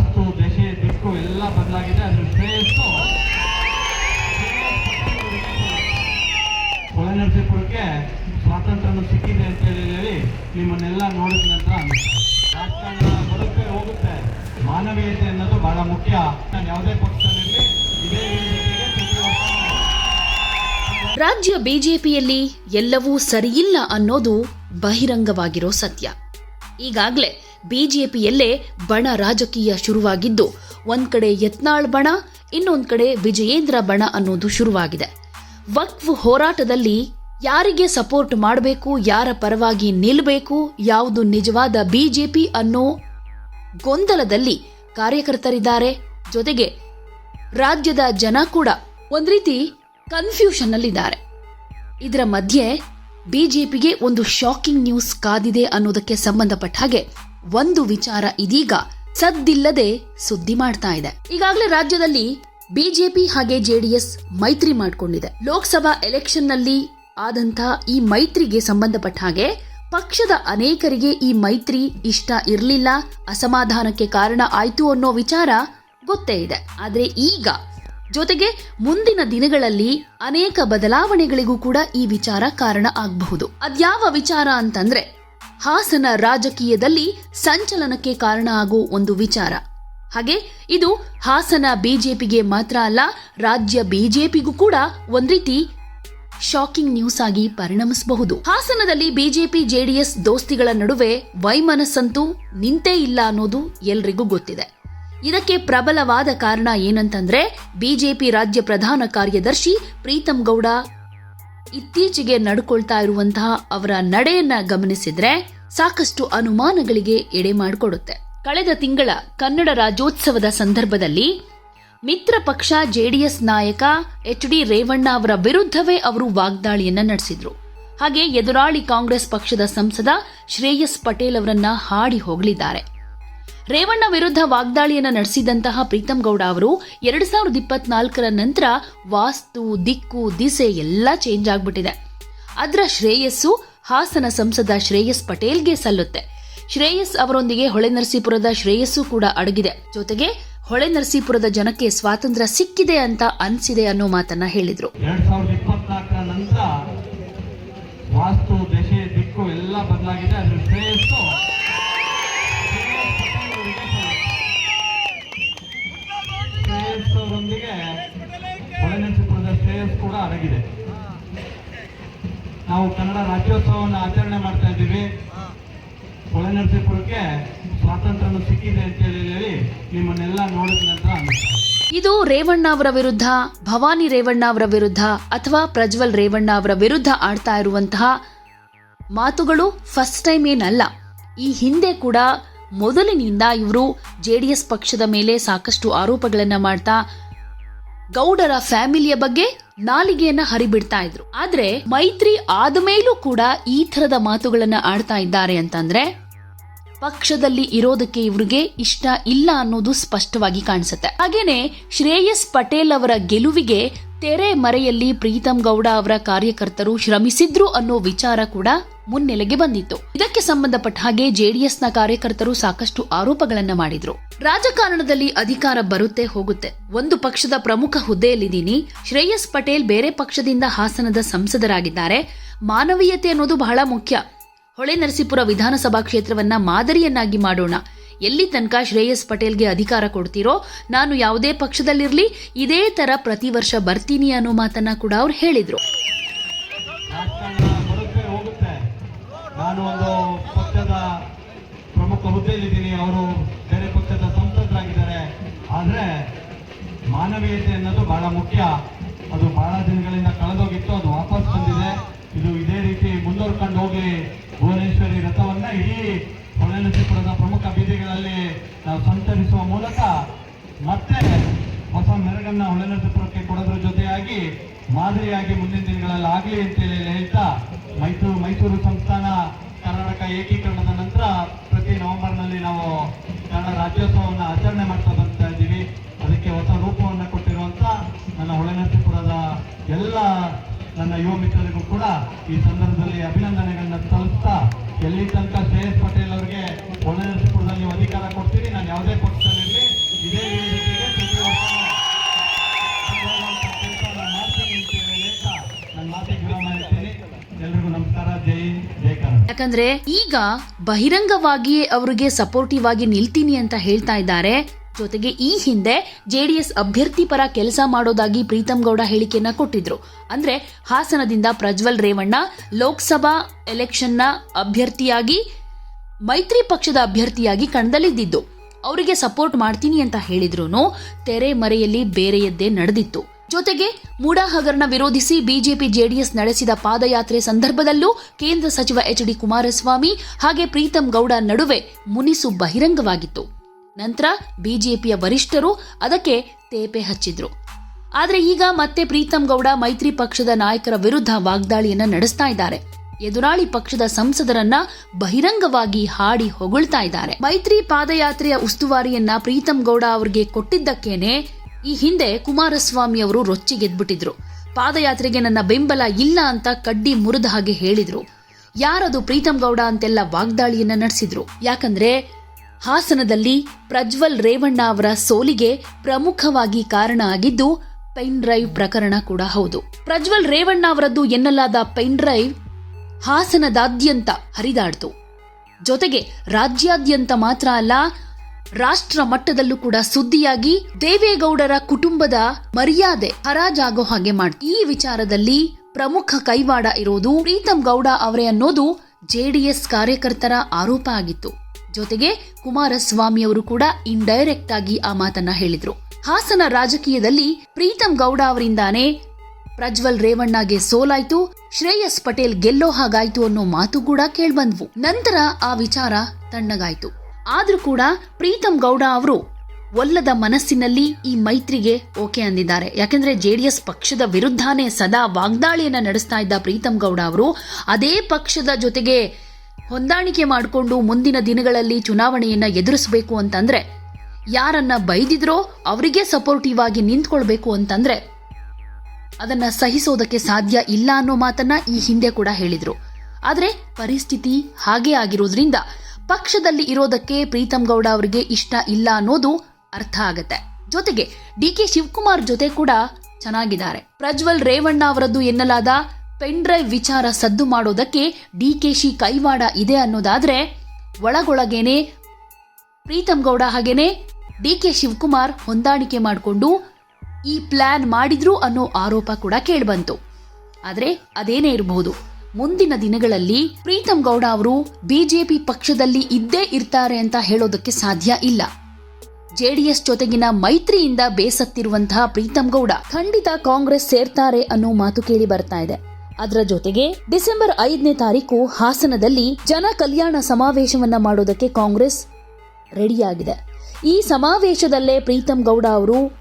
ವಾಸ್ತು ದಶೆ ದಿಕ್ಕು ಎಲ್ಲ ಬದಲಾಗಿದೆ, ಅದ್ರ ಶ್ರೇಯಸ್ಸು ಹೊಳೆನರಸೀಪುರಕ್ಕೆ ಸ್ವಾತಂತ್ರ್ಯನೂ ಸಿಕ್ಕಿದೆ ಅಂತ ಹೇಳಿ ನಿಮ್ಮನ್ನೆಲ್ಲ ನೋಡಿದ ನಂತರ. ರಾಜಕಾರಣ ಬರುತ್ತೆ ಹೋಗುತ್ತೆ, ಮಾನವೀಯತೆ ಅನ್ನೋದು ಬಹಳ ಮುಖ್ಯ. ನಾನು ಯಾವುದೇ ಪಕ್ಷದಲ್ಲಿ ಇದೇ ರಾಜ್ಯ ಬಿಜೆಪಿಯಲ್ಲಿ ಎಲ್ಲವೂ ಸರಿಯಿಲ್ಲ ಅನ್ನೋದು ಬಹಿರಂಗವಾಗಿರೋ ಸತ್ಯ. ಈಗಾಗಲೇ ಬಿಜೆಪಿಯಲ್ಲೇ ಬಣ ರಾಜಕೀಯ ಶುರುವಾಗಿದ್ದು, ಒಂದ್ ಕಡೆ ಯತ್ನಾಳ್ ಬಣ, ಇನ್ನೊಂದ್ ಕಡೆ ವಿಜಯೇಂದ್ರ ಬಣ ಅನ್ನೋದು ಶುರುವಾಗಿದೆ. ವಕ್ಫ್ ಹೋರಾಟದಲ್ಲಿ ಯಾರಿಗೆ ಸಪೋರ್ಟ್ ಮಾಡಬೇಕು, ಯಾರ ಪರವಾಗಿ ನಿಲ್ಲಬೇಕು ಯಾವುದು ನಿಜವಾದ ಬಿಜೆಪಿ ಅನ್ನೋ ಗೊಂದಲದಲ್ಲಿ ಕಾರ್ಯಕರ್ತರಿದ್ದಾರೆ. ಜೊತೆಗೆ ರಾಜ್ಯದ ಜನ ಕೂಡ ಒಂದ್ ರೀತಿ ಕನ್ಫ್ಯೂಷನ್ ನಲ್ಲಿದ್ದಾರೆ ಇದರ ಮಧ್ಯೆ ಬಿಜೆಪಿಗೆ ಒಂದು ಶಾಕಿಂಗ್ ನ್ಯೂಸ್ ಕಾದಿದೆ ಅನ್ನೋದಕ್ಕೆ ಸಂಬಂಧಪಟ್ಟ ಹಾಗೆ ಒಂದು ವಿಚಾರ ಇದೀಗ ಸದ್ದಿಲ್ಲದೆ ಸುದ್ದಿ ಮಾಡ್ತಾ ಇದೆ. ಈಗಾಗಲೇ ರಾಜ್ಯದಲ್ಲಿ ಬಿಜೆಪಿ ಹಾಗೆ ಜೆಡಿಎಸ್ ಮೈತ್ರಿ ಮಾಡಿಕೊಂಡಿದೆ. ಲೋಕಸಭಾ ಎಲೆಕ್ಷನ್ನಲ್ಲಿ ಆದಂತ ಈ ಮೈತ್ರಿಗೆ ಸಂಬಂಧಪಟ್ಟ ಹಾಗೆ ಪಕ್ಷದ ಅನೇಕರಿಗೆ ಈ ಮೈತ್ರಿ ಇಷ್ಟ ಇರಲಿಲ್ಲ, ಅಸಮಾಧಾನಕ್ಕೆ ಕಾರಣ ಆಯ್ತು ಅನ್ನೋ ವಿಚಾರ ಗೊತ್ತೇ ಇದೆ. ಆದರೆ ಈಗ ಜೊತೆಗೆ ಮುಂದಿನ ದಿನಗಳಲ್ಲಿ ಅನೇಕ ಬದಲಾವಣೆಗಳಿಗೂ ಕೂಡ ಈ ವಿಚಾರ ಕಾರಣ ಆಗಬಹುದು. ಅದ್ಯಾವ ವಿಚಾರ ಅಂತಂದ್ರೆ ಹಾಸನ ರಾಜಕೀಯದಲ್ಲಿ ಸಂಚಲನಕ್ಕೆ ಕಾರಣ ಆಗೋ ಒಂದು ವಿಚಾರ. ಹಾಗೆ ಇದು ಹಾಸನ ಬಿಜೆಪಿಗೆ ಮಾತ್ರ ಅಲ್ಲ, ರಾಜ್ಯ ಬಿಜೆಪಿಗೂ ಕೂಡ ಒಂದ್ ರೀತಿ ಶಾಕಿಂಗ್ ನ್ಯೂಸ್ ಆಗಿ ಪರಿಣಮಿಸಬಹುದು. ಹಾಸನದಲ್ಲಿ ಬಿಜೆಪಿ, ಜೆಡಿಎಸ್ ದೋಸ್ತಿಗಳ ನಡುವೆ ವೈಮನಸ್ಸಂತೂ ನಿಂತೇ ಇಲ್ಲ ಅನ್ನೋದು ಎಲ್ರಿಗೂ ಗೊತ್ತಿದೆ. ಇದಕ್ಕೆ ಪ್ರಬಲವಾದ ಕಾರಣ ಏನಂತಂದ್ರೆ, ಬಿಜೆಪಿ ರಾಜ್ಯ ಪ್ರಧಾನ ಕಾರ್ಯದರ್ಶಿ ಪ್ರೀತಂ ಗೌಡ ಇತ್ತೀಚೆಗೆ ನಡ್ಕೊಳ್ತಾ ಇರುವಂತಹ ಅವರ ನಡೆಯನ್ನ ಗಮನಿಸಿದ್ರೆ ಸಾಕಷ್ಟು ಅನುಮಾನಗಳಿಗೆ ಎಡೆ ಮಾಡಿಕೊಡುತ್ತೆ. ಕಳೆದ ತಿಂಗಳ ಕನ್ನಡ ರಾಜ್ಯೋತ್ಸವದ ಸಂದರ್ಭದಲ್ಲಿ ಮಿತ್ರ ಪಕ್ಷ ಜೆಡಿಎಸ್ ನಾಯಕ ಎಚ್ ಡಿ ರೇವಣ್ಣ ಅವರ ವಿರುದ್ಧವೇ ಅವರು ವಾಗ್ದಾಳಿಯನ್ನ ನಡೆಸಿದ್ರು. ಹಾಗೆ ಎದುರಾಳಿ ಕಾಂಗ್ರೆಸ್ ಪಕ್ಷದ ಸಂಸದ ಶ್ರೇಯಸ್ ಪಟೇಲ್ ಅವರನ್ನ ಹಾಡಿ ಹೋಗಲಿದ್ದಾರೆ. ರೇವಣ್ಣ ವಿರುದ್ಧ ವಾಗ್ದಾಳಿಯನ್ನ ನಡೆಸಿದಂತಹ ಪ್ರೀತಂ ಗೌಡ ಅವರು ಎರಡು ಸಾವಿರದ ಇಪ್ಪತ್ನಾಲ್ಕರ ನಂತರ ವಾಸ್ತು, ದಿಕ್ಕು, ದಿಸೆ ಎಲ್ಲ ಚೇಂಜ್ ಆಗ್ಬಿಟ್ಟಿದೆ. ಅದರ ಶ್ರೇಯಸ್ಸು ಹಾಸನ ಸಂಸದ ಶ್ರೇಯಸ್ ಪಟೇಲ್ಗೆ ಸಲ್ಲುತ್ತೆ. ಶ್ರೇಯಸ್ ಅವರೊಂದಿಗೆ ಹೊಳೆನರಸೀಪುರದ ಶ್ರೇಯಸ್ಸು ಕೂಡ ಅಡಗಿದೆ. ಜೊತೆಗೆ ಹೊಳೆನರಸೀಪುರದ ಜನಕ್ಕೆ ಸ್ವಾತಂತ್ರ್ಯ ಸಿಕ್ಕಿದೆ ಅಂತ ಅನ್ಸಿದೆ ಅನ್ನೋ ಮಾತನ್ನ ಹೇಳಿದ್ರು. ವಾಸ್ತು ದಿಕ್ಕು ಎಲ್ಲ ಬದಲಾಗಿದೆ. ಅಡಗಿದೆ. ನಾವು ಕನ್ನಡ ರಾಜ್ಯೋತ್ಸವವನ್ನು ಆಚರಣೆ ಮಾಡ್ತಾ ಇದ್ದೀವಿ. ಹೊಳೆನರಸೀಪುರಕ್ಕೆ ಸ್ವಾತಂತ್ರ್ಯ ಸಿಕ್ಕಿದೆ ಅಂತ ಹೇಳಿ ನಿಮ್ಮನ್ನೆಲ್ಲ ನೋಡಿದ ನಂತರ ಇದು. ರೇವಣ್ಣ ಅವರ ವಿರುದ್ಧ, ಭವಾನಿ ರೇವಣ್ಣ ಅವರ ವಿರುದ್ಧ ಅಥವಾ ಪ್ರಜ್ವಲ್ ರೇವಣ್ಣ ಅವರ ವಿರುದ್ಧ ಆಡ್ತಾ ಇರುವಂತಹ ಮಾತುಗಳು ಫಸ್ಟ್ ಟೈಮ್ ಏನಲ್ಲ. ಈ ಹಿಂದೆ ಕೂಡ ಮೊದಲಿನಿಂದ ಇವರು ಜೆಡಿಎಸ್ ಪಕ್ಷದ ಮೇಲೆ ಸಾಕಷ್ಟು ಆರೋಪಗಳನ್ನು ಮಾಡ್ತಾ ಗೌಡರ ಫ್ಯಾಮಿಲಿಯ ಬಗ್ಗೆ ನಾಲಿಗೆಯನ್ನ ಹರಿಬಿಡ್ತಾ ಇದ್ರು. ಆದ್ರೆ ಮೈತ್ರಿ ಆದ ಮೇಲೂ ಕೂಡ ಈ ತರದ ಮಾತುಗಳನ್ನ ಆಡ್ತಾ ಇದ್ದಾರೆ ಅಂತಂದ್ರೆ, ಪಕ್ಷದಲ್ಲಿ ಇರೋದಕ್ಕೆ ಇವ್ರಿಗೆ ಇಷ್ಟ ಇಲ್ಲ ಅನ್ನೋದು ಸ್ಪಷ್ಟವಾಗಿ ಕಾಣಿಸುತ್ತೆ. ಹಾಗೇನೆ ಶ್ರೇಯಸ್ ಪಟೇಲ್ ಅವರ ಗೆಲುವಿಗೆ ತೆರೆ ಮರೆಯಲ್ಲಿ ಪ್ರೀತಂ ಗೌಡ ಅವರ ಕಾರ್ಯಕರ್ತರು ಶ್ರಮಿಸಿದ್ರು ಅನ್ನೋ ವಿಚಾರ ಕೂಡ ಮುನ್ನೆಲೆಗೆ ಬಂದಿತ್ತು. ಇದಕ್ಕೆ ಸಂಬಂಧಪಟ್ಟ ಹಾಗೆ ಜೆಡಿಎಸ್ನ ಕಾರ್ಯಕರ್ತರು ಸಾಕಷ್ಟು ಆರೋಪಗಳನ್ನ ಮಾಡಿದ್ರು. ರಾಜಕಾರಣದಲ್ಲಿ ಅಧಿಕಾರ ಬರುತ್ತೆ ಹೋಗುತ್ತೆ. ಒಂದು ಪಕ್ಷದ ಪ್ರಮುಖ ಹುದ್ದೆಯಲ್ಲಿದ್ದೀನಿ. ಶ್ರೇಯಸ್ ಪಟೇಲ್ ಬೇರೆ ಪಕ್ಷದಿಂದ ಹಾಸನದ ಸಂಸದರಾಗಿದ್ದಾರೆ. ಮಾನವೀಯತೆ ಅನ್ನೋದು ಬಹಳ ಮುಖ್ಯ. ಹೊಳೆ ನರಸೀಪುರ ವಿಧಾನಸಭಾ ಕ್ಷೇತ್ರವನ್ನ ಮಾದರಿಯನ್ನಾಗಿ ಮಾಡೋಣ. ಎಲ್ಲಿ ತನಕ ಶ್ರೇಯಸ್ ಪಟೇಲ್ಗೆ ಅಧಿಕಾರ ಕೊಡ್ತೀರೋ, ನಾನು ಯಾವುದೇ ಪಕ್ಷದಲ್ಲಿರಲಿ, ಇದೇ ತರ ಪ್ರತಿ ವರ್ಷ ಬರ್ತೀನಿ ಅನ್ನೋ ಮಾತನ್ನ ಕೂಡ ಅವ್ರು ಹೇಳಿದ್ರು. ನಾನು ಒಂದು ಪಕ್ಷದ ಪ್ರಮುಖ ಹುದ್ದೆಯಲ್ಲಿದ್ದೀನಿ. ಅವರು ಬೇರೆ ಪಕ್ಷದ ಸಂಸದರಾಗಿದ್ದಾರೆ. ಆದರೆ ಮಾನವೀಯತೆ ಅನ್ನೋದು ಬಹಳ ಮುಖ್ಯ. ಅದು ಬಹಳ ದಿನಗಳಿಂದ ಕಳೆದೋಗಿತ್ತು. ಅದು ವಾಪಸ್ ಬಂದಿದೆ. ಇದು ಇದೇ ರೀತಿ ಮುಂದುವರ್ಕೊಂಡು ಹೋಗಿ ಭುವನೇಶ್ವರಿ ರಥವನ್ನ ಇಡೀ ಹೊಳೆನಸಿಪುರದ ಪ್ರಮುಖ ಬೀದಿಗಳಲ್ಲಿ ನಾವು ಸಂಚರಿಸುವ ಮೂಲಕ ಮತ್ತೆ ಹೊಸ ಮೆರಗನ್ನ ಹೊಳೆನಸಿಪುರಕ್ಕೆ ಕೊಡೋದ್ರ ಜೊತೆಯಾಗಿ ಮಾದರಿಯಾಗಿ ಮುಂದಿನ ದಿನಗಳಲ್ಲಿ ಆಗಲಿ ಅಂತೇಳಿ ಹೇಳ್ತಾ ಮೈಸೂರು ಮೈಸೂರು ಸಂಸ್ಥಾನ ಕರ್ನಾಟಕ ಏಕೀಕರಣದ ನಂತರ ಪ್ರತಿ ನವೆಂಬರ್ನಲ್ಲಿ ನಾವು ಕನ್ನಡ ರಾಜ್ಯೋತ್ಸವವನ್ನು ಆಚರಣೆ ಮಾಡ್ತಾ ಬರ್ತಾ ಇದ್ದೀವಿ. ಅದಕ್ಕೆ ಹೊಸ ರೂಪವನ್ನು ಕೊಟ್ಟಿರುವಂತ ನನ್ನ ಹೊಳೆನರಸೀಪುರದ ಎಲ್ಲ ನನ್ನ ಯುವ ಮಿತ್ರರಿಗೂ ಕೂಡ ಈ ಸಂದರ್ಭದಲ್ಲಿ ಅಭಿನಂದನೆಗಳನ್ನ ಸಲ್ಲಿಸ್ತಾ ಎಲ್ಲಿ ತನಕ ಶ್ರೇಯಸ್ ಪಟೇಲ್ ಅವರಿಗೆ ಹೊಳೆನರಸೀಪುರದಲ್ಲಿ ಅಧಿಕಾರ ಕೊಡ್ತೀನಿ ನಾನು ಯಾವುದೇ ಪಕ್ಷದಲ್ಲಿರಲಿ ಯಾಕಂದ್ರೆ ಈಗ ಬಹಿರಂಗವಾಗಿಯೇ ಅವರಿಗೆ ಸಪೋರ್ಟಿವ್ ಆಗಿ ನಿಲ್ತೀನಿ ಅಂತ ಹೇಳ್ತಾ ಇದ್ದಾರೆ. ಜೊತೆಗೆ ಈ ಹಿಂದೆ ಜೆಡಿಎಸ್ ಅಭ್ಯರ್ಥಿ ಪರ ಕೆಲಸ ಮಾಡೋದಾಗಿ ಪ್ರೀತಮ್ ಗೌಡ ಹೇಳಿಕೆಯನ್ನ ಕೊಟ್ಟಿದ್ರು. ಅಂದ್ರೆ ಹಾಸನದಿಂದ ಪ್ರಜ್ವಲ್ ರೇವಣ್ಣ ಲೋಕಸಭಾ ಎಲೆಕ್ಷನ್ನ ಅಭ್ಯರ್ಥಿಯಾಗಿ, ಮೈತ್ರಿ ಪಕ್ಷದ ಅಭ್ಯರ್ಥಿಯಾಗಿ ಕಣದಲ್ಲಿದ್ದಿದ್ದು. ಅವರಿಗೆ ಸಪೋರ್ಟ್ ಮಾಡ್ತೀನಿ ಅಂತ ಹೇಳಿದ್ರು ತೆರೆ ಮರೆಯಲ್ಲಿ ಬೇರೆಯದ್ದೇ ನಡೆದಿತ್ತು. ಜೊತೆಗೆ ಮೂಡಾ ಹಗರಣ ವಿರೋಧಿಸಿ ಬಿಜೆಪಿ ಜೆಡಿಎಸ್ ನಡೆಸಿದ ಪಾದಯಾತ್ರೆ ಸಂದರ್ಭದಲ್ಲೂ ಕೇಂದ್ರ ಸಚಿವ ಎಚ್ ಡಿ ಕುಮಾರಸ್ವಾಮಿ ಹಾಗೆ ಪ್ರೀತಂ ಗೌಡ ನಡುವೆ ಮುನಿಸು ಬಹಿರಂಗವಾಗಿತ್ತು. ನಂತರ ಬಿಜೆಪಿಯ ವರಿಷ್ಠರು ಅದಕ್ಕೆ ತೇಪೆ ಹಚ್ಚಿದ್ರು. ಆದರೆ ಈಗ ಮತ್ತೆ ಪ್ರೀತಂ ಗೌಡ ಮೈತ್ರಿ ಪಕ್ಷದ ನಾಯಕರ ವಿರುದ್ಧ ವಾಗ್ದಾಳಿಯನ್ನು ನಡೆಸ್ತಾ ಇದ್ದಾರೆ. ಎದುರಾಳಿ ಪಕ್ಷದ ಸಂಸದರನ್ನ ಬಹಿರಂಗವಾಗಿ ಹಾಡಿ ಹೊಗಳ್ತಾ ಇದ್ದಾರೆ. ಮೈತ್ರಿ ಪಾದಯಾತ್ರೆಯ ಉಸ್ತುವಾರಿಯನ್ನ ಪ್ರೀತಂ ಗೌಡ ಅವರಿಗೆ ಕೊಟ್ಟಿದ್ದಕ್ಕೇನೆ ಈ ಹಿಂದೆ ಕುಮಾರಸ್ವಾಮಿ ಅವರು ರೊಚ್ಚಿಗೆದ್ಬಿಟ್ಟಿದ್ರು. ಪಾದಯಾತ್ರೆಗೆ ನನ್ನ ಬೆಂಬಲ ಇಲ್ಲ ಅಂತ ಕಡ್ಡಿ ಮುರಿದ ಹಾಗೆ ಹೇಳಿದ್ರು. ಯಾರದು ಪ್ರೀತಂ ಗೌಡ ಅಂತೆಲ್ಲ ವಾಗ್ದಾಳಿಯನ್ನ ನಡೆಸಿದ್ರು. ಯಾಕಂದ್ರೆ ಹಾಸನದಲ್ಲಿ ಪ್ರಜ್ವಲ್ ರೇವಣ್ಣ ಅವರ ಸೋಲಿಗೆ ಪ್ರಮುಖವಾಗಿ ಕಾರಣ ಆಗಿದ್ದು ಪೆನ್ ಡ್ರೈವ್ ಪ್ರಕರಣ ಕೂಡ ಹೌದು. ಪ್ರಜ್ವಲ್ ರೇವಣ್ಣ ಅವರದ್ದು ಎನ್ನಲಾದ ಪೆನ್ ಡ್ರೈವ್ ಹಾಸನದಾದ್ಯಂತ ಹರಿದಾಡ್ತು. ಜೊತೆಗೆ ರಾಜ್ಯಾದ್ಯಂತ ಮಾತ್ರ ಅಲ್ಲ ರಾಷ್ಟ್ರ ಮಟ್ಟದಲ್ಲೂ ಕೂಡ ಸುದ್ದಿಯಾಗಿ ದೇವೇಗೌಡರ ಕುಟುಂಬದ ಮರ್ಯಾದೆ ಹರಾಜಾಗೋ ಹಾಗೆ ಮಾಡ ಈ ವಿಚಾರದಲ್ಲಿ ಪ್ರಮುಖ ಕೈವಾಡ ಇರೋದು ಪ್ರೀತಂ ಗೌಡ ಅವರೇ ಅನ್ನೋದು ಜೆಡಿಎಸ್ ಕಾರ್ಯಕರ್ತರ ಆರೋಪ ಆಗಿತ್ತು. ಜೊತೆಗೆ ಕುಮಾರಸ್ವಾಮಿ ಅವರು ಕೂಡ ಇಂಡೈರೆಕ್ಟ್ ಆಗಿ ಆ ಮಾತನ್ನ ಹೇಳಿದ್ರು. ಹಾಸನ ರಾಜಕೀಯದಲ್ಲಿ ಪ್ರೀತಂ ಗೌಡ ಅವರಿಂದಾನೇ ಪ್ರಜ್ವಲ್ ರೇವಣ್ಣಗೆ ಸೋಲಾಯ್ತು, ಶ್ರೇಯಸ್ ಪಟೇಲ್ ಗೆಲ್ಲೋ ಹಾಗಾಯ್ತು ಅನ್ನೋ ಮಾತು ಕೂಡ ಕೇಳ್ಬಂದ್ವು. ನಂತರ ಆ ವಿಚಾರ ತಣ್ಣಗಾಯ್ತು. ಆದ್ರೂ ಕೂಡ ಪ್ರೀತಮ್ ಗೌಡ ಅವರು ಒಲ್ಲದ ಮನಸ್ಸಿನಲ್ಲಿ ಈ ಮೈತ್ರಿಗೆ ಓಕೆ ಅಂದಿದ್ದಾರೆ. ಯಾಕೆಂದ್ರೆ ಜೆಡಿಎಸ್ ಪಕ್ಷದ ವಿರುದ್ಧನೇ ಸದಾ ವಾಗ್ದಾಳಿಯನ್ನ ನಡೆಸ್ತಾ ಇದ್ದ ಪ್ರೀತಮ್ ಗೌಡ ಅವರು ಅದೇ ಪಕ್ಷದ ಜೊತೆಗೆ ಹೊಂದಾಣಿಕೆ ಮಾಡಿಕೊಂಡು ಮುಂದಿನ ದಿನಗಳಲ್ಲಿ ಚುನಾವಣೆಯನ್ನ ಎದುರಿಸಬೇಕು ಅಂತಂದ್ರೆ ಯಾರನ್ನ ಬೈದಿದ್ರೋ ಅವರಿಗೆ ಸಪೋರ್ಟಿವ್ ಆಗಿ ನಿಂತ್ಕೊಳ್ಬೇಕು ಅಂತಂದ್ರೆ ಅದನ್ನ ಸಹಿಸೋದಕ್ಕೆ ಸಾಧ್ಯ ಇಲ್ಲ ಅನ್ನೋ ಮಾತನ್ನ ಈ ಹಿಂದೆ ಕೂಡ ಹೇಳಿದ್ರು. ಆದರೆ ಪರಿಸ್ಥಿತಿ ಹಾಗೆ ಆಗಿರೋದ್ರಿಂದ ಪಕ್ಷದಲ್ಲಿ ಇರೋದಕ್ಕೆ ಪ್ರೀತಮ್ ಗೌಡ ಅವರಿಗೆ ಇಷ್ಟ ಇಲ್ಲ ಅನ್ನೋದು ಅರ್ಥ ಆಗತ್ತೆ. ಜೊತೆಗೆ ಡಿ ಕೆ ಶಿವಕುಮಾರ್ ಜೊತೆ ಕೂಡ ಚೆನ್ನಾಗಿದ್ದಾರೆ. ಪ್ರಜ್ವಲ್ ರೇವಣ್ಣ ಅವರದ್ದು ಎನ್ನಲಾದ ಪೆನ್ ಡ್ರೈವ್ ವಿಚಾರ ಸದ್ದು ಮಾಡೋದಕ್ಕೆ ಡಿ ಕೆ ಶಿ ಕೈವಾಡ ಇದೆ ಅನ್ನೋದಾದ್ರೆ ಒಳಗೊಳಗೇನೆ ಪ್ರೀತಮ್ ಗೌಡ ಹಾಗೇನೆ ಡಿ ಕೆ ಶಿವಕುಮಾರ್ ಹೊಂದಾಣಿಕೆ ಮಾಡಿಕೊಂಡು ಈ ಪ್ಲಾನ್ ಮಾಡಿದ್ರು ಅನ್ನೋ ಆರೋಪ ಕೂಡ ಕೇಳಿಬಂತು. ಆದ್ರೆ ಅದೇನೇ ಇರಬಹುದು ಮುಂದಿನ ದಿನಗಳಲ್ಲಿ ಪ್ರೀತಂ ಗೌಡ ಅವರು ಬಿಜೆಪಿ ಪಕ್ಷದಲ್ಲಿ ಇದ್ದೇ ಇರ್ತಾರೆ ಅಂತ ಹೇಳೋದಕ್ಕೆ ಸಾಧ್ಯ ಇಲ್ಲ. ಜೆಡಿಎಸ್ ಜೊತೆಗಿನ ಮೈತ್ರಿಯಿಂದ ಬೇಸತ್ತಿರುವಂತಹ ಪ್ರೀತಂ ಗೌಡ ಖಂಡಿತ ಕಾಂಗ್ರೆಸ್ ಸೇರ್ತಾರೆ ಅನ್ನೋ ಮಾತು ಕೇಳಿ ಬರ್ತಾ ಇದೆ. ಅದರ ಜೊತೆಗೆ ಡಿಸೆಂಬರ್ ಐದನೇ ತಾರೀಕು ಹಾಸನದಲ್ಲಿ ಜನ ಕಲ್ಯಾಣ ಸಮಾವೇಶವನ್ನ ಮಾಡೋದಕ್ಕೆ ಕಾಂಗ್ರೆಸ್ ರೆಡಿಯಾಗಿದೆ. ಈ ಸಮಾವೇಶದಲ್ಲೇ ಪ್ರೀತಂ ಗೌಡ ಅವರು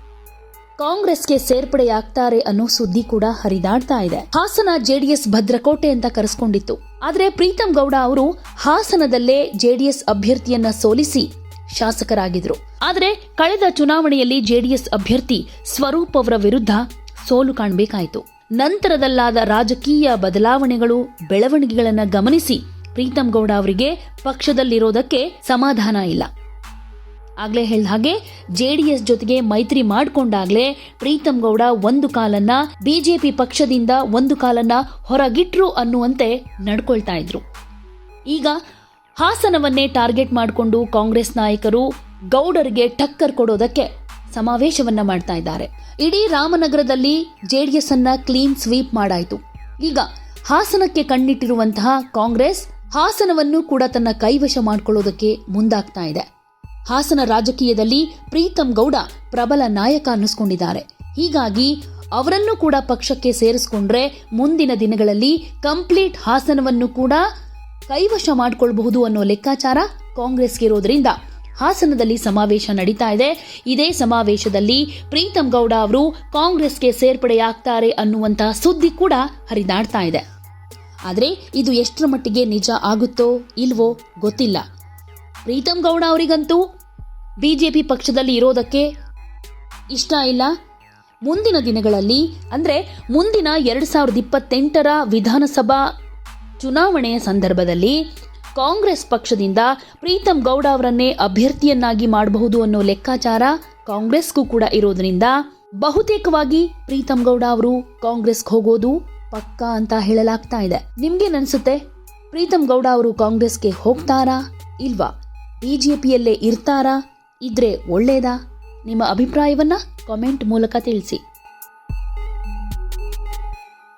ಕಾಂಗ್ರೆಸ್ಗೆ ಸೇರ್ಪಡೆಯಾಗ್ತಾರೆ ಅನ್ನೋ ಸುದ್ದಿ ಕೂಡ ಹರಿದಾಡ್ತಾ ಇದೆ. ಹಾಸನ ಜೆಡಿಎಸ್ ಭದ್ರಕೋಟೆ ಅಂತ ಕರೆಸ್ಕೊಂಡಿತ್ತು. ಆದ್ರೆ ಪ್ರೀತಂ ಗೌಡ ಅವರು ಹಾಸನದಲ್ಲೇ ಜೆಡಿಎಸ್ ಅಭ್ಯರ್ಥಿಯನ್ನ ಸೋಲಿಸಿ ಶಾಸಕರಾಗಿದ್ರು. ಆದ್ರೆ ಕಳೆದ ಚುನಾವಣೆಯಲ್ಲಿ ಜೆಡಿಎಸ್ ಅಭ್ಯರ್ಥಿ ಸ್ವರೂಪ್ ಅವರ ವಿರುದ್ಧ ಸೋಲು ಕಾಣಬೇಕಾಯಿತು. ನಂತರದಲ್ಲಾದ ರಾಜಕೀಯ ಬದಲಾವಣೆಗಳು, ಬೆಳವಣಿಗೆಗಳನ್ನ ಗಮನಿಸಿ ಪ್ರೀತಂ ಗೌಡ ಅವರಿಗೆ ಪಕ್ಷದಲ್ಲಿರೋದಕ್ಕೆ ಸಮಾಧಾನ ಇಲ್ಲ. ಆಗ್ಲೇ ಹೇಳ್ದ ಹಾಗೆ ಜೆಡಿಎಸ್ ಜೊತೆಗೆ ಮೈತ್ರಿ ಮಾಡಿಕೊಂಡಾಗಲೇ ಪ್ರೀತಂ ಗೌಡ ಒಂದು ಕಾಲನ್ನ ಬಿಜೆಪಿ ಪಕ್ಷದಿಂದ ಒಂದು ಕಾಲನ್ನ ಹೊರಗಿಟ್ರು ಅನ್ನುವಂತೆ ನಡ್ಕೊಳ್ತಾ ಇದ್ರು. ಈಗ ಹಾಸನವನ್ನೇ ಟಾರ್ಗೆಟ್ ಮಾಡಿಕೊಂಡು ಕಾಂಗ್ರೆಸ್ ನಾಯಕರು ಗೌಡರಿಗೆ ಟಕ್ಕರ್ ಕೊಡೋದಕ್ಕೆ ಸಮಾವೇಶವನ್ನ ಮಾಡ್ತಾ ಇದ್ದಾರೆ. ಇಡೀ ರಾಮನಗರದಲ್ಲಿ ಜೆಡಿಎಸ್ ಅನ್ನ ಕ್ಲೀನ್ ಸ್ವೀಪ್ ಮಾಡಾಯಿತು. ಈಗ ಹಾಸನಕ್ಕೆ ಕಣ್ಣಿಟ್ಟಿರುವಂತಹ ಕಾಂಗ್ರೆಸ್ ಹಾಸನವನ್ನು ಕೂಡ ತನ್ನ ಕೈವಶ ಮಾಡಿಕೊಳ್ಳೋದಕ್ಕೆ ಮುಂದಾಗ್ತಾ ಇದೆ. ಹಾಸನ ರಾಜಕೀಯದಲ್ಲಿ ಪ್ರೀತಂ ಗೌಡ ಪ್ರಬಲ ನಾಯಕ ಅನ್ನಿಸ್ಕೊಂಡಿದ್ದಾರೆ. ಹೀಗಾಗಿ ಅವರನ್ನು ಕೂಡ ಪಕ್ಷಕ್ಕೆ ಸೇರಿಸ್ಕೊಂಡ್ರೆ ಮುಂದಿನ ದಿನಗಳಲ್ಲಿ ಕಂಪ್ಲೀಟ್ ಹಾಸನವನ್ನು ಕೂಡ ಕೈವಶ ಮಾಡಿಕೊಳ್ಳಬಹುದು ಅನ್ನೋ ಲೆಕ್ಕಾಚಾರ ಕಾಂಗ್ರೆಸ್ಗೆ ಇರೋದ್ರಿಂದ ಹಾಸನದಲ್ಲಿ ಸಮಾವೇಶ ನಡೀತಾ ಇದೆ. ಇದೇ ಸಮಾವೇಶದಲ್ಲಿ ಪ್ರೀತಂ ಗೌಡ ಅವರು ಕಾಂಗ್ರೆಸ್ಗೆ ಸೇರ್ಪಡೆಯಾಗ್ತಾರೆ ಅನ್ನುವಂತಹ ಸುದ್ದಿ ಕೂಡ ಹರಿದಾಡ್ತಾ ಇದೆ. ಆದರೆ ಇದು ಎಷ್ಟರ ಮಟ್ಟಿಗೆ ನಿಜ ಆಗುತ್ತೋ ಇಲ್ವೋ ಗೊತ್ತಿಲ್ಲ. ಪ್ರೀತಂ ಗೌಡ ಅವರಿಗಂತೂ ಬಿಜೆಪಿ ಪಕ್ಷದಲ್ಲಿ ಇರೋದಕ್ಕೆ ಇಷ್ಟ ಇಲ್ಲ. ಮುಂದಿನ ದಿನಗಳಲ್ಲಿ, ಅಂದರೆ ಮುಂದಿನ ಎರಡು ಸಾವಿರದ ಇಪ್ಪತ್ತೆಂಟರ ವಿಧಾನಸಭಾ ಚುನಾವಣೆಯ ಸಂದರ್ಭದಲ್ಲಿ ಕಾಂಗ್ರೆಸ್ ಪಕ್ಷದಿಂದ ಪ್ರೀತಮ್ ಗೌಡ ಅವರನ್ನೇ ಅಭ್ಯರ್ಥಿಯನ್ನಾಗಿ ಮಾಡಬಹುದು ಅನ್ನೋ ಲೆಕ್ಕಾಚಾರ ಕಾಂಗ್ರೆಸ್ಗೂ ಕೂಡ ಇರೋದರಿಂದ ಬಹುತೇಕವಾಗಿ ಪ್ರೀತಮ್ ಗೌಡ ಅವರು ಕಾಂಗ್ರೆಸ್ಗೆ ಹೋಗೋದು ಪಕ್ಕಾ ಅಂತ ಹೇಳಲಾಗ್ತಾ ಇದೆ. ನಿಮ್ಗೇನ್ ಪ್ರೀತಮ್ ಗೌಡ ಅವರು ಕಾಂಗ್ರೆಸ್ಗೆ ಹೋಗ್ತಾರಾ ಇಲ್ವಾ? ಬಿಜೆಪಿಯಲ್ಲೇ ಇರ್ತಾರಾ? ಇದ್ರೆ ಒಳ್ಳೇದಾ? ನಿಮ್ಮ ಅಭಿಪ್ರಾಯವನ್ನು ಕಾಮೆಂಟ್ ಮೂಲಕ ತಿಳಿಸಿ.